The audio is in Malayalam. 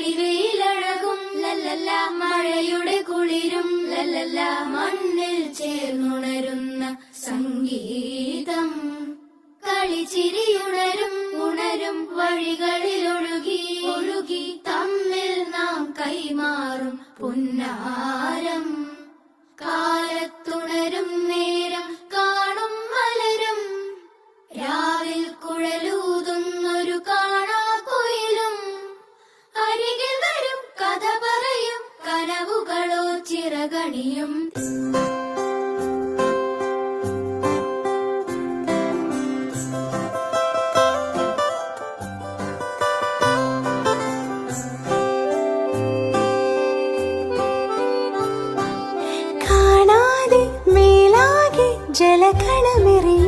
തെളിവയിലഴകും ലല്ലല്ല. മഴയുടെ കുളിരും. ലല്ലല്ല. മണ്ണിൽ ചേർന്നുണരുന്ന സംഗീതം. കളിച്ചിരിയുണരും. ഉണരും വഴികളിൽ ഒഴുകി. ഒഴുകി. തമ്മിൽ നാം കൈമാറും പുന്നാരം. മേലാകെ ജലകണമെറിയും